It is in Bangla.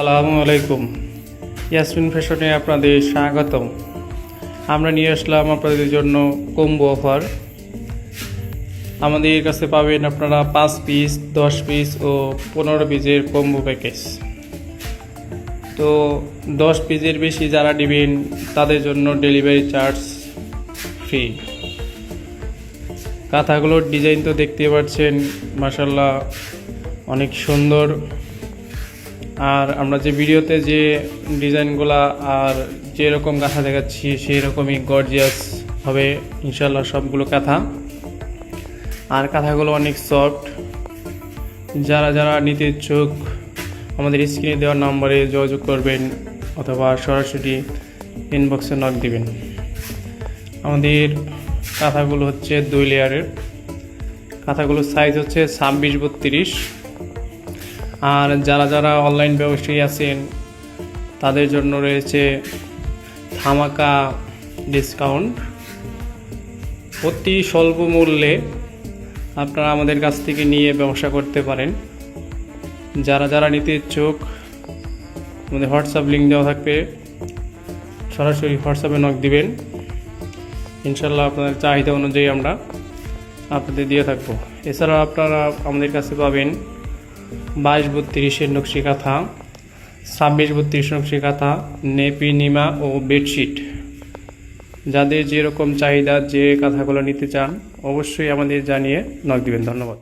সালামু আলাইকুম। ইয়াসমিন ফ্যাশনে আপনাদের স্বাগতম। আমরা নিয়ে আসলাম আপনাদের জন্য কম্বো অফার আমাদের কাছে পাবেন আপনারা পাঁচ পিস দশ পিস ও পনেরো পিসের কম্বো প্যাকেজ তো দশ পিসের বেশি যারা নেবেন, তাদের জন্য ডেলিভারি চার্জ ফ্রি কাঁথাগুলোর ডিজাইন তো দেখতে পাচ্ছেন মাসাল্লাহ অনেক সুন্দর। আর আমরা যে ভিডিওতে যে ডিজাইনগুলা আর যেরকম কাঁথা দেখাচ্ছি সেই রকমই গর্জিয়াস হবে ইনশাল্লাহ সবগুলো কাঁথা। আর কাঁথাগুলো অনেক সফট যারা যারা নিতে ইচ্ছুক, আমাদের স্ক্রিনে দেওয়া নম্বরে যোগাযোগ করবেন অথবা সরাসরি ইনবক্সে নক দিবেন। আমাদের কাঁথাগুলো হচ্ছে দুই লেয়ারের কাঁথাগুলোর সাইজ হচ্ছে ছাব্বিশ বত্রিশ। আর যারা যারা অনলাইন ব্যবসায়ী আছেন, তাদের জন্য রয়েছে ধামাকা ডিসকাউন্ট অতি স্বল্প মূল্যে আপনারা আমাদের কাছ থেকে নিয়ে ব্যবসা করতে পারেন। যারা যারা নিতে ইচ্ছুক, আমাদের হোয়াটসঅ্যাপ লিঙ্ক দেওয়া থাকবে। সরাসরি হোয়াটসঅ্যাপে নক দিবেন। ইনশাল্লাহ আপনাদের চাহিদা অনুযায়ী আমরা আপনাদের দিয়ে থাকব। এছাড়াও আপনারা আমাদের কাছে পাবেন বাইশ বত্রিশের নকশি কাঁথা ছাব্বিশ বত্রিশ নকশি কাঁথা নেপি, নিমা ও বেডশিট। যাদের যেরকম চাহিদা যে কাঁথাগুলো নিতে চান, অবশ্যই আমাদের জানিয়ে নক দিবেন। ধন্যবাদ।